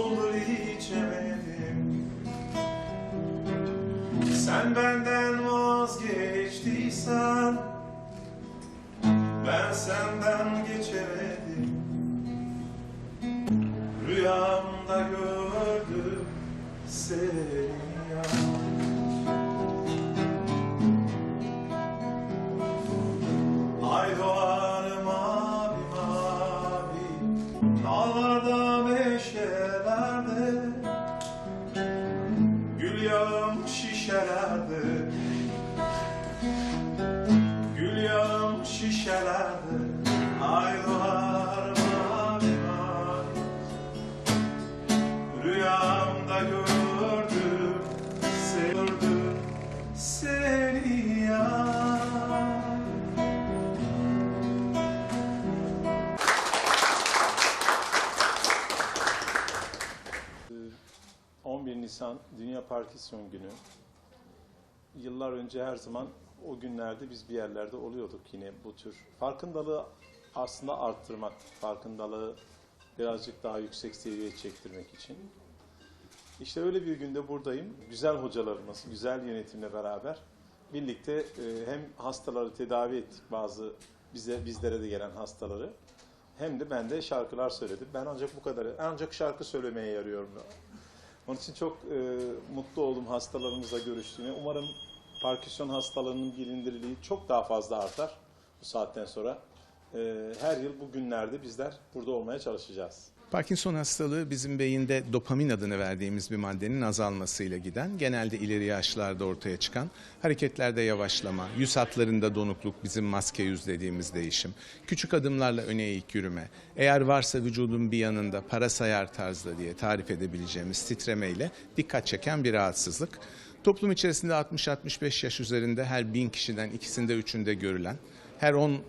Bozuldu içemedim. Sen benden vazgeçtiysen Ben senden geçemedim. Rüyamda gördüm seni. Ya Ay doğar mavi mavi Dağlarda şişelerde Gül yağım şişelerde Ay doğar mavi mavi Rüyamda gördüm Sevdim seni ya. 11 Nisan Dünya Parkinson Günü. Yıllar önce her zaman o günlerde biz bir yerlerde oluyorduk yine bu tür. Farkındalığı aslında arttırmak, farkındalığı birazcık daha yüksek seviyeye çektirmek için. İşte öyle bir günde buradayım. Güzel hocalarımız, güzel yönetimle beraber birlikte e, hem hastaları tedavi ettik bazı bize bizlere de gelen hastaları. Hem de ben de şarkılar söyledim. Ben ancak bu kadar, ancak şarkı söylemeye yarıyorum. Onun için çok e, mutlu oldum hastalarımızla görüştüğüne. Umarım Parkinson hastalığının bilindirliği çok daha fazla artar bu saatten sonra. E, her yıl bu günlerde bizler burada olmaya çalışacağız. Parkinson hastalığı bizim beyinde dopamin adını verdiğimiz bir maddenin azalmasıyla giden, genelde ileri yaşlarda ortaya çıkan hareketlerde yavaşlama, yüz hatlarında donukluk, bizim maske yüz dediğimiz değişim, küçük adımlarla öne eğik yürüme, eğer varsa vücudun bir yanında para sayar tarzda diye tarif edebileceğimiz titremeyle dikkat çeken bir rahatsızlık. Toplum içerisinde 60-65 yaş üzerinde her bin kişiden ikisinde üçünde görülen, her 10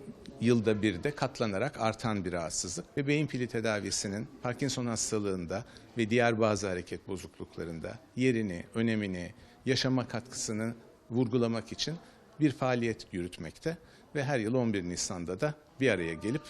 yılda bir de katlanarak artan bir rahatsızlık ve beyin pili tedavisinin Parkinson hastalığında ve diğer bazı hareket bozukluklarında yerini, önemini, yaşama katkısını vurgulamak için bir faaliyet yürütmekte ve her yıl 11 Nisan'da da bir araya gelip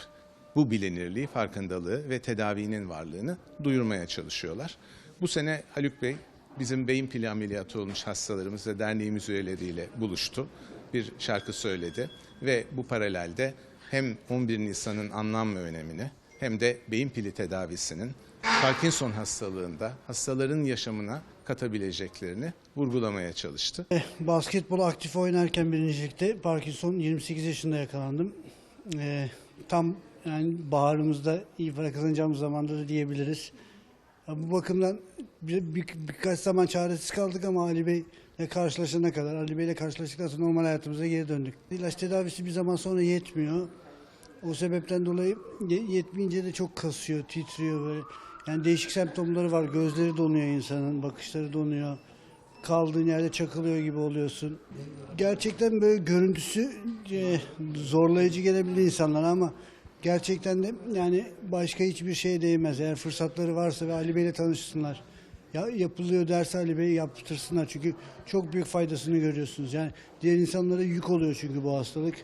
bu bilinirliği, farkındalığı ve tedavinin varlığını duyurmaya çalışıyorlar. Bu sene Haluk Bey bizim beyin pili ameliyatı olmuş hastalarımız ve derneğimiz üyeleriyle buluştu. Bir şarkı söyledi ve bu paralelde hem 11 Nisan'ın anlam ve önemini hem de beyin pili tedavisinin Parkinson hastalığında hastaların yaşamına katabileceklerini vurgulamaya çalıştı. Basketbol aktif oynarken birincilikte Parkinson 28 yaşında yakalandım. Ee, tam yani baharımızda iyi para kazanacağımız zamanda da diyebiliriz. Bu bakımdan bir, bir- birkaç zaman çaresiz kaldık ama Ali Bey'le karşılaşana kadar, Ali Bey'le karşılaştıktan sonra normal hayatımıza geri döndük. İlaç tedavisi bir zaman sonra yetmiyor. O sebepten dolayı ye- yetmeyince de çok kasıyor, titriyor böyle. Yani değişik semptomları var. Gözleri donuyor insanın, bakışları donuyor. Kaldığın yerde çakılıyor gibi oluyorsun. Gerçekten böyle görüntüsü e, zorlayıcı gelebilir insanlara ama gerçekten de yani başka hiçbir şeye değmez. Eğer fırsatları varsa ve Ali Bey'le tanışsınlar. Ya yapılıyor derse Ali Bey yaptırsınlar. Çünkü çok büyük faydasını görüyorsunuz. Yani diğer insanlara yük oluyor çünkü bu hastalık.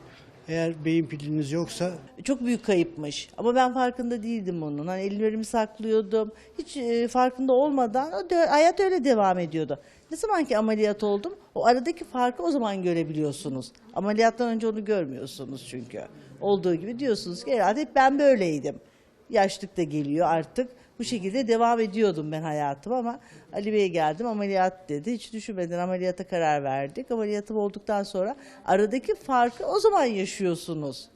Eğer beyin piliniz yoksa Çok büyük kayıpmış. Ama ben farkında değildim onun. Hani ellerimi saklıyordum. Hiç e, farkında olmadan hayat öyle devam ediyordu. Ne zaman ki ameliyat oldum, o aradaki farkı o zaman görebiliyorsunuz. Ameliyattan önce onu görmüyorsunuz çünkü. Olduğu gibi diyorsunuz ki herhalde ben böyleydim. Yaşlık da geliyor artık. Bu şekilde devam ediyordum ben hayatım ama Ali Bey'e geldim ameliyat dedi. Hiç düşünmeden ameliyata karar verdik. Ameliyatım olduktan sonra aradaki farkı o zaman yaşıyorsunuz.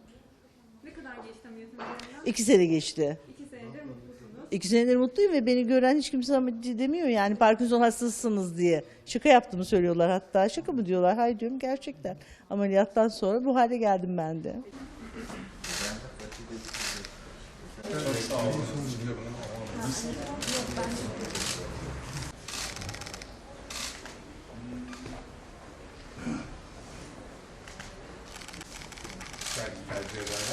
Ne kadar geçti ameliyatın üzerinden? İki sene geçti. İki senedir mutlusunuz. İki senedir mutluyum ve beni gören hiç kimse demiyor yani Parkinson hastasısınız diye. Şaka yaptığımı söylüyorlar hatta. Şaka mı diyorlar? Hayır diyorum gerçekten. Ameliyattan sonra bu hale geldim ben de. Evet. Çok sağ olun. Belki tercih ederler.